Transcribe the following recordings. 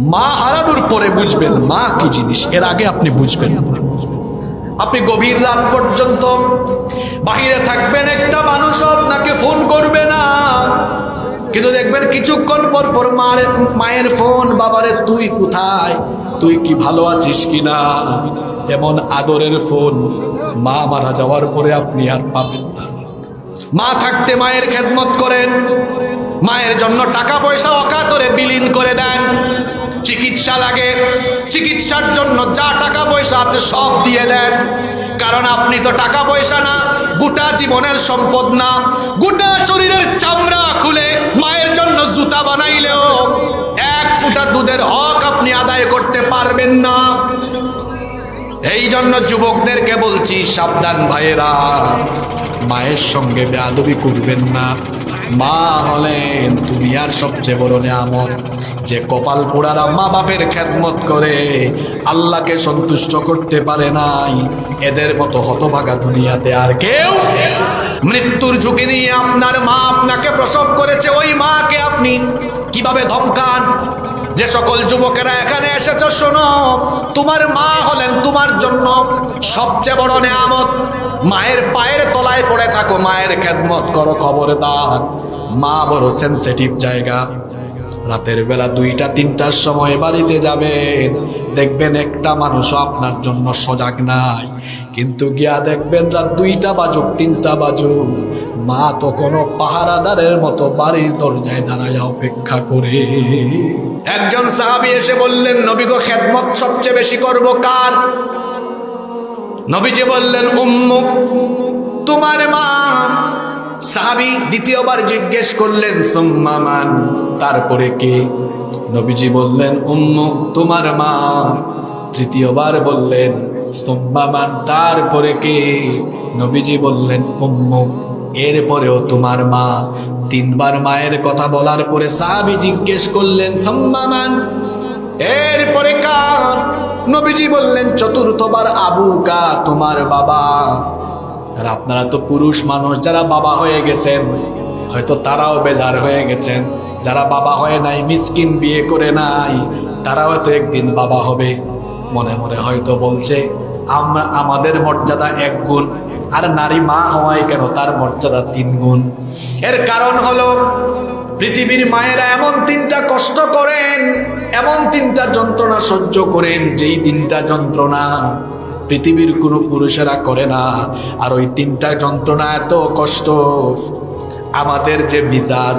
মা হারানোর পরে বুঝবেন মা কি জিনিস, এর আগে আপনি বুঝবেন। আপনি গভীর রাত পর্যন্ত বাহিরে থাকবেন, একটা মানুষ আপনাকে ফোন করবে না। কিন্তু দেখবেন কিছুক্ষণ পর পর মার, মায়ের ফোন, বাবারে, তুই কোথায়? তুই কি ভালো আছিস কিনা? এমন আদরের ফোন মা মারা যাওয়ার পরে আপনি আর পাবেন না। মা থাকতে মায়ের খেদমত করেন। মায়ের জন্য টাকা পয়সা অকাতরে বিলীন করে দেন। চিকিৎসা লাগে। চিকিৎসার জন্য যা টাকা পয়সা আছে সব দিয়ে দেন। কারণ আপনি তো টাকা পয়সা না, গোটা জীবনের সম্পদ না। গোটা শরীরের চামড়া খুলে মায়ের জন্য জুতা বানাইলেও এক ফুটা দুধের হক আপনি আদায় করতে পারবেন না। এই জন্য যুবকদেরকে বলছি, সাবধান ভাইয়েরা, মায়ের সঙ্গে বেয়াদবি করবেন না। মা হলেন দুনিয়ার সবচেয়ে বড় নিয়ামত। যে কপাল পোড়ারা মা বাপের খেদমত করে, আল্লাহকে সন্তুষ্ট করতে পারে নাই, এদের মতো হতভাগা দুনিয়াতে আর কেউ মৃত্যুর ঝুঁকি নিয়ে আপনার মা আপনাকে প্রসব করেছে, ওই মাকে আপনি কীভাবে ধমকান? যে সকল যুবকেরা এখানে এসেছ, শোনো, তোমার মা হলেন তোমার জন্য সবচেয়ে বড় নেয়ামত। মায়ের পায়ের তলায় থাকো মায়ের খেদমত করো খবরদার মা বড় সেন্সিটিভ জায়গা। রাতের বেলা দুইটা, তিনটার সময় বাড়িতে যাবেন। দেখবেন একটা মানুষও আপনার জন্য সজাগ নাই। কিন্তু গিয়া দেখবেন রাত দুইটা বাজুক, তিনটা বাজুক। মা তো কোনো পাহারাদারের মতো বাড়ির দরজায় দাঁড়ায় অপেক্ষা করে। একজন সাহাবি এসে বললেন, নবী গো, খেদমত সবচেয়ে বেশি করব কার? নবীজি বললেন, উম্মুক। তোমার মা। সাহাবি দ্বিতীয়বার জিজ্ঞেস করলেন সুম্মামান তারপরে কে? নবীজি বললেন উম্মুক তোমার মা। তৃতীয়বার বললেন সুম্মামান তারপরে কে? নবীজি বললেন উম্মুক এরপরেও তোমার মা। তিনবার মায়ের কথা বলার পরে সাহাবি জিজ্ঞেস করলেন সম্মামান এরপরে কার? নবীজি বললেন, চতুর্থবার আবু কা, তোমার বাবা। আর আপনারা তো পুরুষ মানুষ, যারা বাবা হয়ে গেছেন, হয়তো তারাও বেজার হয়ে গেছেন। যারা বাবা হয় নাই, মিসকিন বিয়ে করে নাই, তারাও হয়তো একদিন বাবা হবে। মনে মনে হয়তো বলছে, আমরা, আমাদের মর্যাদা এক গুণ, আর নারী মা হওয়ায় কেন তার মর্যাদা তিন গুণ? এর কারণ হলো, পৃথিবীর মায়েরা এমন তিনটা কষ্ট করেন, এমন তিনটা যন্ত্রণা সহ্য করেন, যেই তিনটা যন্ত্রণা পৃথিবীর কোনো পুরুষেরা করে না। আর ওই তিনটা যন্ত্রণা এত কষ্ট। আমাদের যে মিজাজ,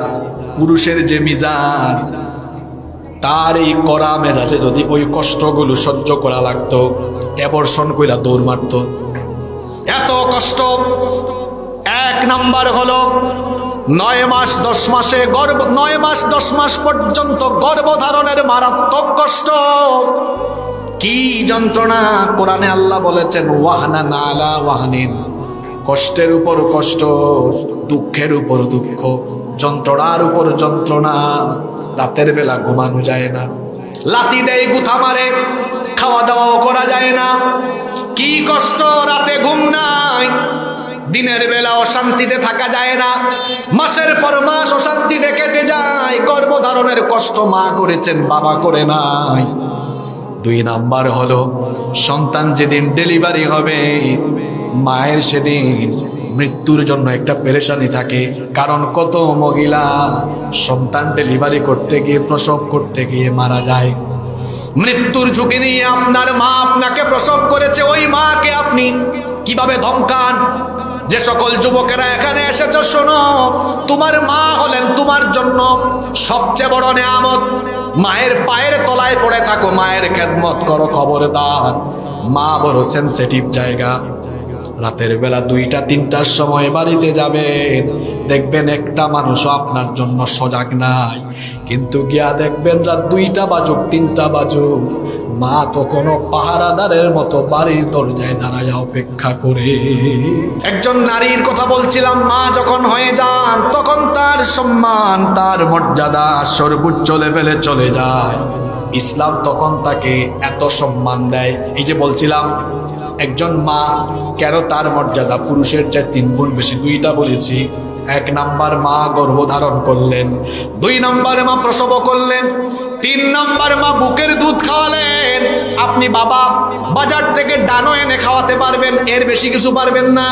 পুরুষের যে মিজাজ, তার এই কড়া মেজাজে যদি ওই কষ্টগুলো সহ্য করা লাগতো অ্যাবর্ষণ কইলা দৌড় মারত। এত কষ্ট। এক নাম্বার হলো, নয় মাস দশ মাসে গর্ভ নয় মাস দশ মাস পর্যন্ত গর্ভধারণের মারাত্মক কষ্ট। কি যন্ত্রণা? কোরআনে আল্লাহ বলেছেন ওয়াহানা নালা ওয়াহানিন। কষ্টের উপর কষ্ট, দুঃখের উপর দুঃখ, যন্ত্রণার উপর যন্ত্রণা। রাতের বেলা ঘুমানো যায় না। লাতি দেয়, গুথা মারে, খাওয়া দাওয়াও করা যায় না। কি কষ্ট, রাতে ঘুম নাই। দিনের বেলা অশান্তিতে থাকা যায় না। মাসের পর মাস অশান্তিতে কেটে যায়। গর্ভধারণের কষ্ট মা করেছেন, বাবা করে নাই। দুই নাম্বার হলো, সন্তান যেদিন ডেলিভারি হবে, মায়ের সেদিন মৃত্যুর জন্য একটা পেরেশানি থাকে। কারণ কত মহিলা সন্তান ডেলিভারি করতে গিয়ে, প্রসব করতে গিয়ে মারা যায়। মৃত্যুর ঝুঁকি নিয়ে আপনার মা আপনাকে প্রসব করেছে, ওই মাকে আপনি কীভাবে ধমকান? যে সকল যুবকেরা এখানে এসেছ, শোনো, তোমার মা হলেন তোমার জন্য সবচেয়ে বড় নেয়ামত। মায়ের পায়ের তলায় পড়ে থাকো, মায়ের খেদমত করো, খবরদার। মা বড় সেন্সিটিভ জায়গা। রাতের বেলা দুইটা, তিনটার সময় বাড়িতে যাবেন দেখবেন একটা মানুষও আপনার জন্য সজাগ নাই। কিন্তু গিয়া দেখবেন রাত দুইটা বাজুক, তিনটা বাজুক। মা তো কোনো পাহারাদারের মতো বাড়ির দরজায় দাঁড়ায় অপেক্ষা করে। একজন নারীর কথা বলছিলাম, মা যখন হয়ে যান, তখন তার সম্মান, তার মর্যাদা সর্বোচ্চ লেভেলে চলে যায়। ইসলাম তখন তাকে এত সম্মান দেয়। এই যে বলছিলাম, একজন মা কেন তার মর্যাদা পুরুষের চেয়ে তিন গুণ বেশি? দুইটা বলেছি। এক নাম্বার মা গর্ভধারণ করলেন, দুই নাম্বারে মা প্রসব করলেন, তিন নাম্বার মা বুকের দুধ খাওয়ালেন। আপনি বাবা, বাজার থেকে ডানো এনে খাওয়াতে পারবেন, এর বেশি কিছু পারবেন না।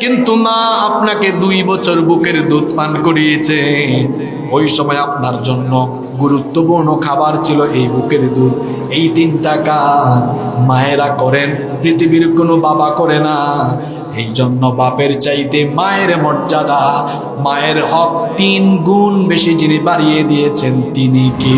কিন্তু মা আপনাকে দুই বছর বুকের দুধ পান করিয়েছে। ওই সময় আপনার জন্য গুরুত্বপূর্ণ খাবার ছিল এই বুকের দুধ। এই তিনটা কাজ মায়েরা করেন, পৃথিবীর কোনো বাবা করে না। এই জন্য বাপের চাইতে মায়ের মর্যাদা, মায়ের হক তিন গুণ বেশি যিনি বাড়িয়ে দিয়েছেন তিনি কি?